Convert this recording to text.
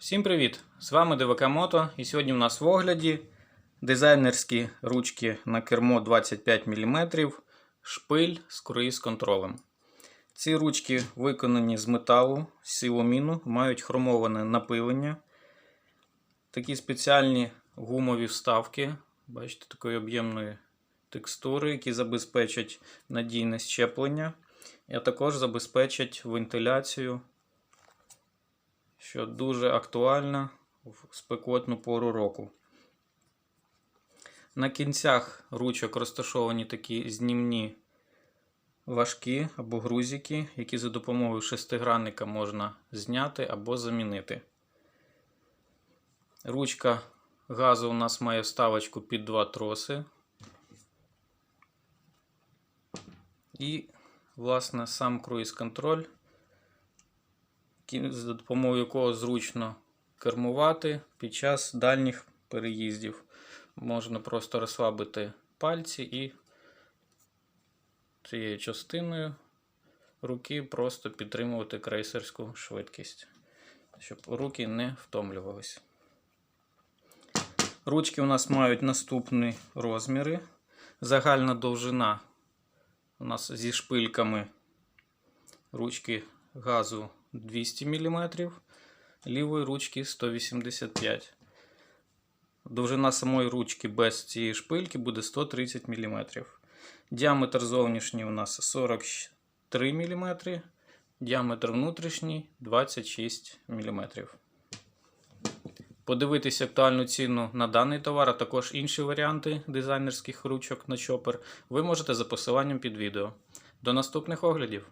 Всім привіт! З вами ДВК Мото і сьогодні у нас в огляді дизайнерські ручки на кермо 25 мм, шпиль з круїз контролем. Ці ручки виконані з металу, з силоміну, мають хромоване напилення. Такі спеціальні гумові вставки, бачите, такої об'ємної текстури, які забезпечать надійне щеплення, а також забезпечать вентиляцію що дуже актуально в спекотну пору року. На кінцях ручок розташовані такі знімні важкі або грузики, які за допомогою шестигранника можна зняти або замінити. Ручка газу у нас має вставочку під два троси. І, власне, сам круїз-контроль які- за допомогою якого зручно кермувати під час дальніх переїздів. Можна просто розслабити пальці і цією частиною руки просто підтримувати крейсерську швидкість, щоб руки не втомлювалися. Ручки у нас мають наступні розміри. Загальна довжина у нас зі шпильками ручки газу 200 мм, лівої ручки 185 Довжина самої ручки без цієї шпильки буде 130 мм. Діаметр зовнішній у нас 43 мм, діаметр внутрішній 26 мм. Подивитися актуальну ціну на даний товар, а також інші варіанти дизайнерських ручок на чопер ви можете за посиланням під відео. До наступних оглядів!